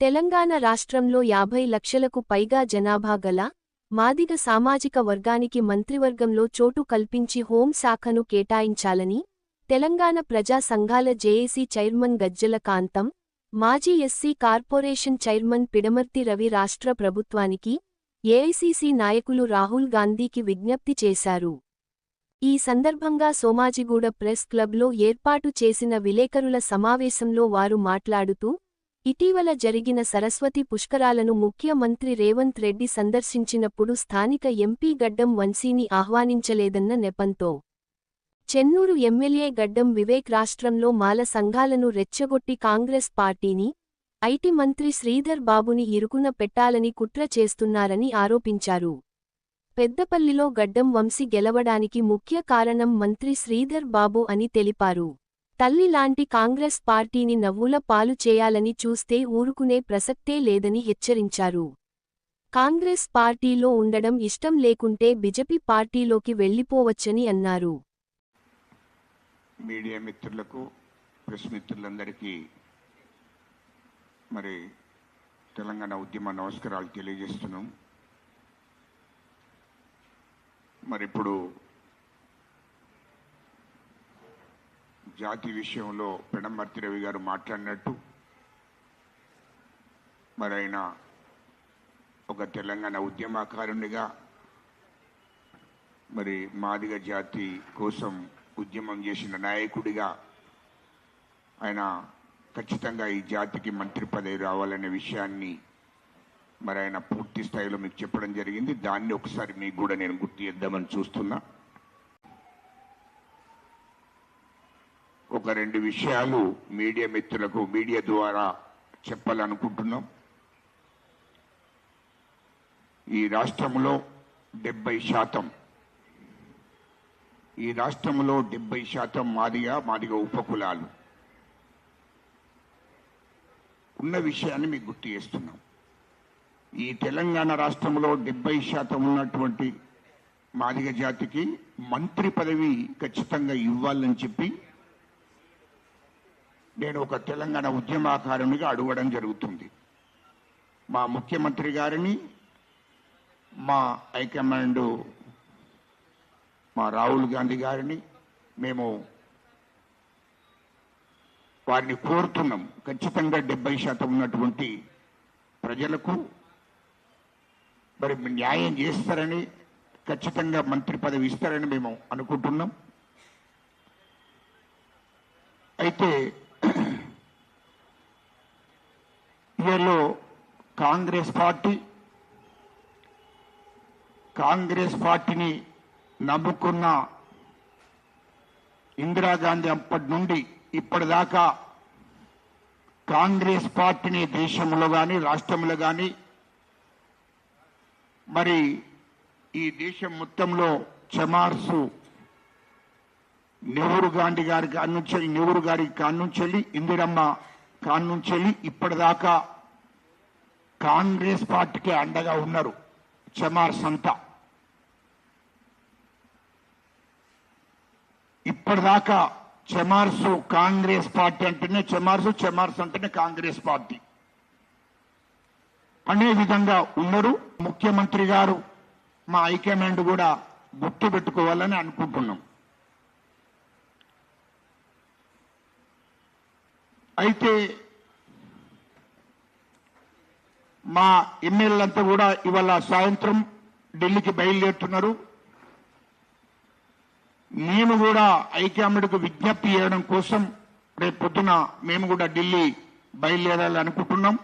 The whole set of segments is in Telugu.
తెలంగాణ రాష్ట్రంలో యాభై లక్షలకు పైగా జనాభా గల మాదిగ సామాజిక వర్గానికి మంత్రివర్గంలో చోటు కల్పించి హోంశాఖను కేటాయించాలని తెలంగాణ ప్రజా సంఘాల జేఏసీ చైర్మన్ గజ్జల కాంతం మాజీ SC corporation chairman Pidamarthi Ravi రాష్ట్ర ప్రభుత్వానికి ఏఐసీసీ నాయకులు రాహుల్ గాంధీకి విజ్ఞప్తి చేశారు. ఈ సందర్భంగా సోమాజిగూడ ప్రెస్ క్లబ్లో ఏర్పాటు చేసిన విలేకరుల సమావేశంలో వారు మాట్లాడుతూ ఇటీవల జరిగిన సరస్వతి పుష్కరాలను ముఖ్యమంత్రి రేవంత్ రెడ్డి సందర్శించినప్పుడు స్థానిక ఎంపీ గడ్డం వంశీని ఆహ్వానించలేదన్న నెపంతో. చెన్నూరు ఎమ్మెల్యే గడ్డం వివేక్ రాష్ట్రంలో మాల సంఘాలను రెచ్చగొట్టి కాంగ్రెస్ పార్టీని ఐటి మంత్రి శ్రీధర్ బాబుని ఇరుకున పెట్టాలని కుట్ర చేస్తున్నారని ఆరోపించారు. పెద్దపల్లిలో గడ్డం వంశీ గెలవడానికి ముఖ్య కారణం మంత్రి శ్రీధర్ బాబు అని తెలిపారు. తల్లి లాంటి కాంగ్రెస్ పార్టీని నవ్వుల పాలు చేయాలని చూస్తే ఊరుకునే ప్రసక్తే లేదని హెచ్చరించారు. కాంగ్రెస్ పార్టీలో ఉండడం ఇష్టం లేకుంటే బిజెపి పార్టీలోకి వెళ్ళిపోవచ్చని అన్నారు. మీడియా మిత్రులకు ప్రెస్ మిత్రులందరికీ మరి తెలంగాణ ఉద్యమ నమస్కారాలు తెలియజేస్తున్నాం. మరి ఇప్పుడు జాతి విషయంలో పెడమర్తి రవి గారు మాట్లాడినట్టు మరి ఆయన ఒక తెలంగాణ ఉద్యమకారునిగా మరి మాదిగ జాతి కోసం ఉద్యమం చేసిన నాయకుడిగా ఆయన ఖచ్చితంగా ఈ జాతికి మంత్రి పదవి రావాలనే విషయాన్ని మరి ఆయన పూర్తి స్థాయిలో మీకు చెప్పడం జరిగింది. దాన్ని ఒకసారి మీకు కూడా నేను గుర్తు చేద్దామని చూస్తున్నా. ఒక రెండు విషయాలు మీడియా మిత్రులకు మీడియా ద్వారా చెప్పాలనుకుంటున్నాం. ఈ రాష్ట్రంలో డెబ్బై శాతం ఈ రాష్ట్రంలో డెబ్బై శాతం మాదిగా మాదిగా ఉపకులాలు. ఉన్న విషయాన్ని మీకు గుర్తు చేస్తున్నాం. ఈ తెలంగాణ రాష్ట్రంలో డెబ్బై శాతం ఉన్నటువంటి మాదిగ జాతికి మంత్రి పదవి ఖచ్చితంగా ఇవ్వాలని చెప్పి నేను ఒక తెలంగాణ ఉద్యమాకారునిగా అడగడం జరుగుతుంది. మా ముఖ్యమంత్రి గారిని మా హైకమాండ్ మా రాహుల్ గాంధీ గారిని మేము వారిని కోరుతున్నాం. ఖచ్చితంగా డెబ్బై శాతం ఉన్నటువంటి ప్రజలకు మరి న్యాయం చేస్తారని ఖచ్చితంగా మంత్రి పదవి ఇస్తారని మేము అనుకుంటున్నాం. అయితే ఇయర్లో కాంగ్రెస్ పార్టీ కాంగ్రెస్ పార్టీని నమ్ముకున్న ఇందిరాగాంధీ అప్పటి నుండి ఇప్పటిదాకా కాంగ్రెస్ పార్టీని దేశంలో కానీ రాష్ట్రంలో కానీ మరి ఈ దేశం మొత్తంలో చమార్సు నెహ్రూ గాంధీ గారి కాన్నుంచెల్లి నెహ్రూ గారి కాన్నుంచెల్లి ఇందిరమ్మ కాన్నుంచెల్లి ఇప్పటిదాకా కాంగ్రెస్ పార్టీకి అండగా ఉన్నారు చమార్స్ అంతా ఇప్పటిదాకా చెమార్సు కాంగ్రెస్ పార్టీ అంటేనే చెమార్సు చెమార్స్ అంటేనే కాంగ్రెస్ పార్టీ. అనే విధంగా ఉన్నారు. ముఖ్యమంత్రి గారు మా హైకమాండ్ కూడా గుర్తు పెట్టుకోవాలని అనుకుంటున్నాం. అయితే మా ఎమ్మెల్యేలంతా కూడా ఇవాళ సాయంత్రం ఢిల్లీకి బయలుదేరుతున్నారు. మేము కూడా హైకమాండ్కు విజ్ఞప్తి చేయడం కోసం రేపు పొద్దున మేము కూడా ఢిల్లీ బయలుదేరాలి అనుకుంటున్నాం.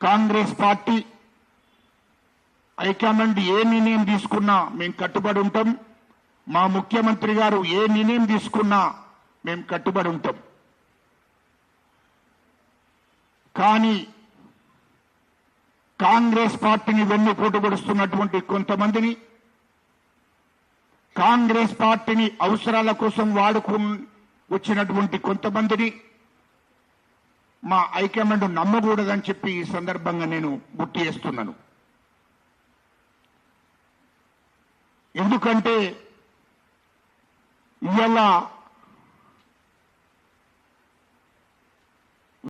కాంగ్రెస్ పార్టీ హైకమాండ్ ఏ నిర్ణయం తీసుకున్నా మేము కట్టుబడి ఉంటాం. మా ముఖ్యమంత్రి గారు ఏ నిర్ణయం తీసుకున్నా మేము కట్టుబడి ఉంటాం. కానీ కాంగ్రెస్ పార్టీని వెన్నుపోటు పొడుస్తున్నటువంటి కొంతమందిని కాంగ్రెస్ పార్టీని అవసరాల కోసం వాడుకు వచ్చినటువంటి కొంతమందిని మా హైకమాండ్ నమ్మకూడదని చెప్పి ఈ సందర్భంగా నేను గుర్తు చేస్తున్నాను. ఎందుకంటే ఇవాళ